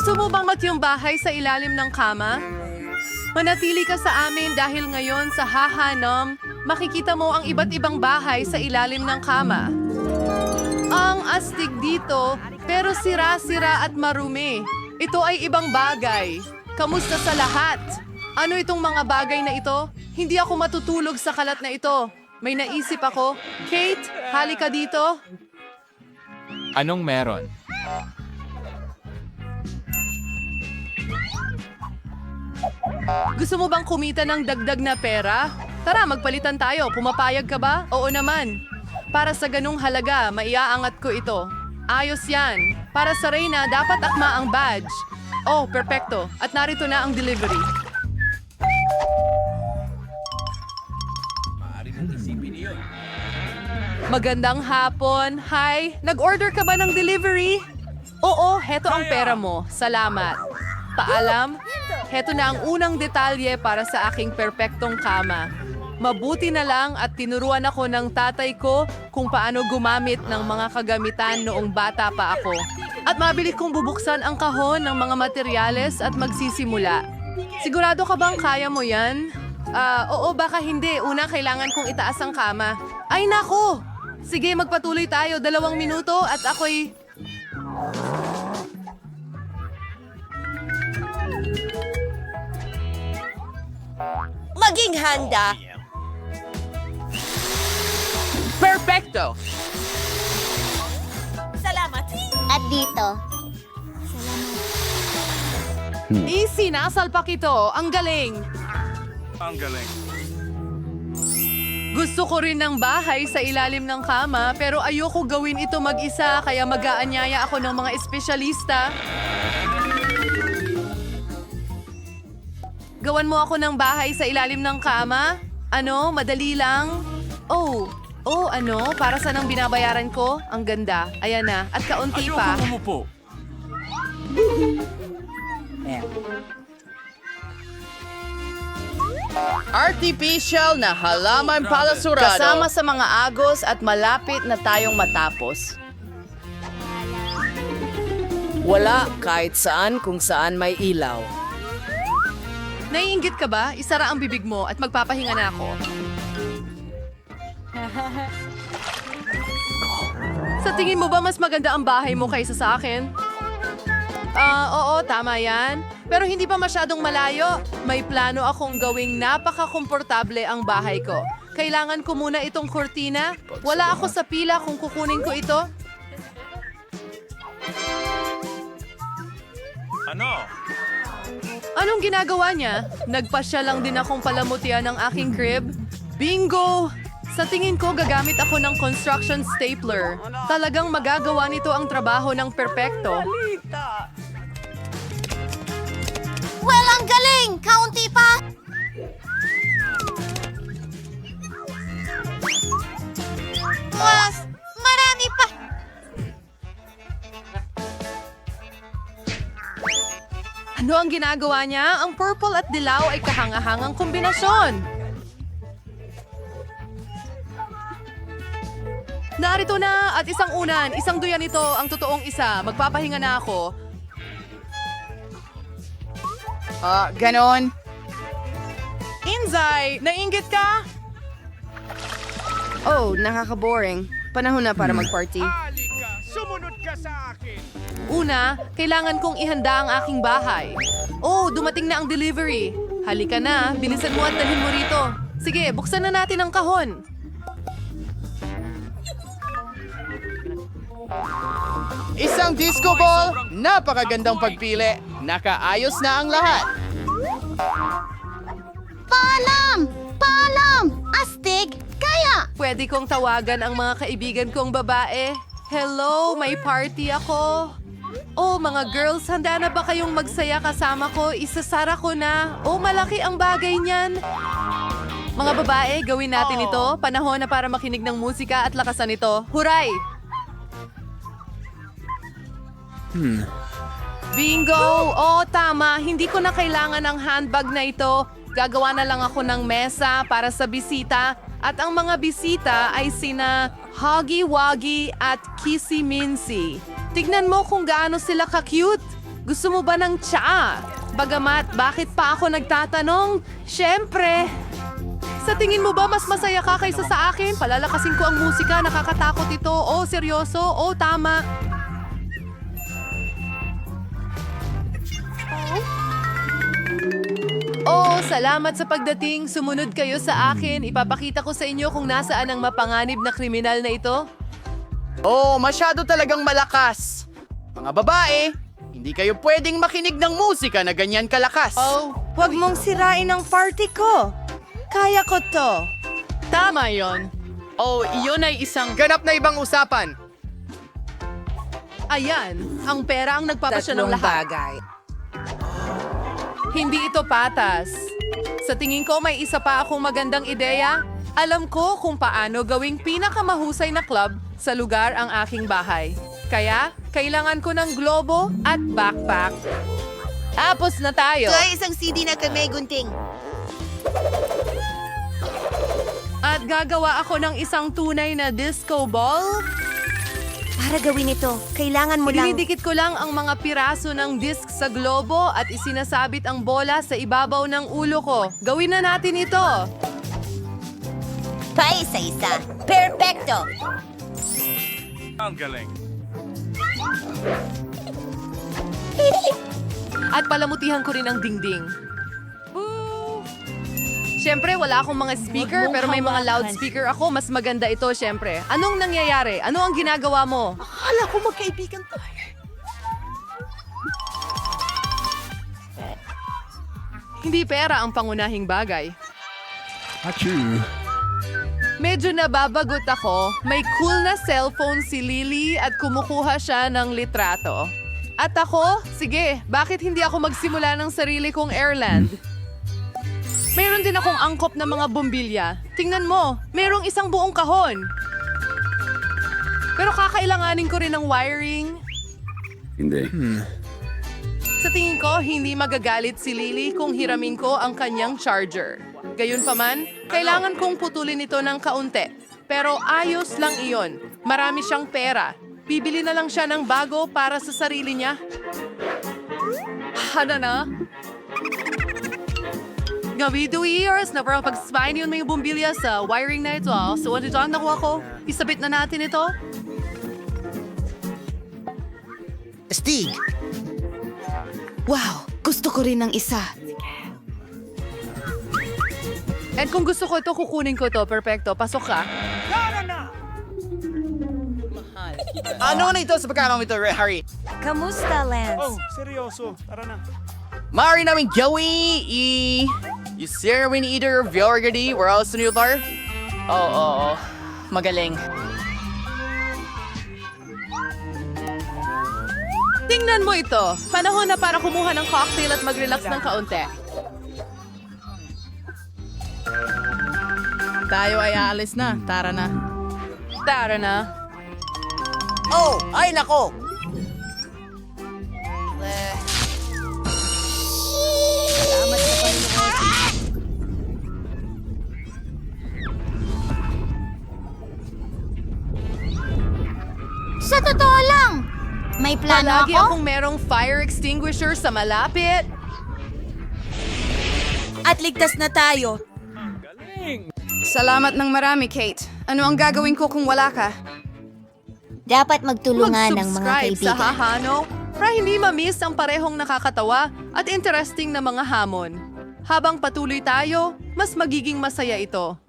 Gusto mo bang yung bahay sa ilalim ng kama? Manatili ka sa amin dahil ngayon sa hahanam, makikita mo ang iba't ibang bahay sa ilalim ng kama. Ang astig dito, pero sira-sira at marumi. Ito ay ibang bagay. Kamusta sa lahat? Ano itong mga bagay na ito? Hindi ako matutulog sa kalat na ito. May naisip ako. Kate, halika dito. Anong meron? Gusto mo bang kumita ng dagdag na pera? Tara, magpalitan tayo. Pumapayag ka ba? Oo naman. Para sa ganung halaga, maiaangat ko ito. Ayos yan. Para sa Reyna, dapat akma ang badge. Oh, perpekto. At narito na ang delivery. Magandang hapon. Hi, nag-order ka ba ng delivery? Oo, heto ang pera mo. Salamat. Paalam, heto na ang unang detalye para sa aking perpektong kama. Mabuti na lang at tinuruan ako ng tatay ko kung paano gumamit ng mga kagamitan noong bata pa ako. At mabili kong bubuksan ang kahon ng mga materyales at magsisimula. Sigurado ka bang kaya mo yan? Ah, oo, baka hindi. Una, kailangan kong itaas ang kama. Ay, nako! Sige, magpatuloy tayo. Dalawang minuto at ako'y... Maging handa. Perfecto! Salamat. At dito. Easy, nasalpak ito. Ang galing. Ang galing. Gusto ko rin ng bahay sa ilalim ng kama pero ayoko gawin ito mag-isa kaya mag-aanyaya ako ng mga espesyalista. Gawan mo ako ng bahay sa ilalim ng kama? Ano, madali lang? Oh, oh ano, para saan ang binabayaran ko? Ang ganda. Ayan na. At kaunti pa. Ayoko umupo. Artificial na halaman palasurado. Kasama sa mga agos at malapit na tayong matapos. Wala kahit saan kung saan may ilaw. Naiinggit ka ba? Isara ang bibig mo at magpapahinga na ako. Sa tingin mo ba mas maganda ang bahay mo kaysa sa akin? Ah, oo, tama yan. Pero hindi pa masyadong malayo. May plano akong gawing napaka-komportable ang bahay ko. Kailangan ko muna itong kurtina. Wala ako sa pila kung kukunin ko ito. Ano? Anong ginagawa niya? Nagpasya lang din akong palamutian ng aking crib. Bingo! Sa tingin ko, gagamit ako ng construction stapler. Talagang magagawa nito ang trabaho ng perpekto. Well, ang galing! Kaunti pa! Mas, Ano ang ginagawa niya? Ang purple at dilaw ay kahangahangang kombinasyon. Narito na at isang unan, isang duyan ito, ang totoong isa. Magpapahinga na ako. Ah, ganon. Inzay, nainggit ka? Oh, nakaka-boring. Panahon na para mag-party. Halika! Sumunod ka sa akin! Una, kailangan kong ihanda ang aking bahay. Oh, dumating na ang delivery. Halika na, bilisan mo at dalhin mo rito. Sige, buksan na natin ang kahon. Isang disco ball, napakagandang pagpili. Nakaayos na ang lahat. Paalam! Paalam! Astig! Kaya! Pwede kong tawagan ang mga kaibigan kong babae. Hello, may party ako. Oh, mga girls, handa na ba kayong magsaya kasama ko? Isasara ko na. Oh, malaki ang bagay niyan. Mga babae, gawin natin ito. Panahon na para makinig ng musika at lakasan ito. Huray! Bingo! Oo, tama. Hindi ko na kailangan ng handbag na ito. Gagawa na lang ako ng mesa para sa bisita. At ang mga bisita ay sina Huggy Wuggy at Kissy Mincy. Tignan mo kung gaano sila ka-cute. Gusto mo ba ng tsaa? Bagamat, bakit pa ako nagtatanong? Siyempre! Sa tingin mo ba mas masaya ka kaysa sa akin? Palalakasin ko ang musika, nakakatakot ito. Oh, seryoso? Oh, tama. Oh, salamat sa pagdating. Sumunod kayo sa akin. Ipapakita ko sa inyo kung nasaan ang mapanganib na kriminal na ito. Oh, masyado talagang malakas. Mga babae, hindi kayo pwedeng makinig ng musika na ganyan kalakas. Oh, Huwag mong sirain ang party ko. Kaya ko to. tama yon. Oh, iyon ay isang ganap na ibang usapan. Ayan, ang pera ang nagpapasya ng lahat. bagay. Hindi ito patas. Sa tingin ko may isa pa akong magandang ideya. Alam ko kung paano gawing pinakamahusay na club sa lugar ang aking bahay. Kaya, kailangan ko ng globo at backpack. Tapos na tayo. isang CD na kami, gunting. At gagawa ako ng isang tunay na disco ball. Para gawin ito, kailangan mo lang... Dinidikit ko lang ang mga piraso ng disc sa globo at isinasabit ang bola sa ibabaw ng ulo ko. Gawin na natin ito. Paisa-isa. Perfecto! Ang galing. At palamutihan ko rin ang dingding. Siyempre, wala akong mga speaker, pero may mga loudspeaker ako. Mas maganda ito, siyempre. Anong nangyayari? Ano ang ginagawa mo? Akala ko magkaibigan tayo. Hindi pera ang pangunahing bagay. Medyo nababagot ako. May cool na cellphone si Lily at kumukuha siya ng litrato. At ako, sige, bakit hindi ako magsimula ng sarili kong airland? Mayroon din akong angkop na mga bombilya. Tingnan mo, mayroong isang buong kahon. Pero kakailanganin ko rin ng wiring. Hindi. Sa tingin ko, hindi magagalit si Lily kung hiramin ko ang kanyang charger. Gayunpaman, kailangan kong putulin ito ng kaunti. Pero ayos lang iyon. Marami siyang pera. Bibili na lang siya ng bago para sa sarili niya. Hana na? Gabi two years na parang pag-spine yun may bumbilya sa wiring na ito. ah. So ano dyan nakuha ko? Isabit na natin ito. Stig! Wow, gusto ko rin ng isa. And kung gusto ko ito, kukunin ko ito. Perfecto. Pasok ka. Ano na ito sa pagkakang ito, Harry? Kamusta, Lance? Oh, seryoso. Tara na. Mari namin Joey, i... You sir win either of Yorgadi, where else in bar? Oo, oo, oo. Magaling. Tingnan mo ito. Panahon na para kumuha ng cocktail at mag-relax ng kaunti. Tayo ay aalis na. Tara na. Tara na. Oh, ay nako! Sa totoo lang! May plano Palagi ako? akong merong fire extinguisher sa malapit. At ligtas na tayo. Salamat ng marami, Kate. Ano ang gagawin ko kung wala ka? Dapat magtulungan ng mga Mag-subscribe sa kaibigan. Hahano para hindi ma-miss ang parehong nakakatawa at interesting na mga hamon. Habang patuloy tayo, mas magiging masaya ito.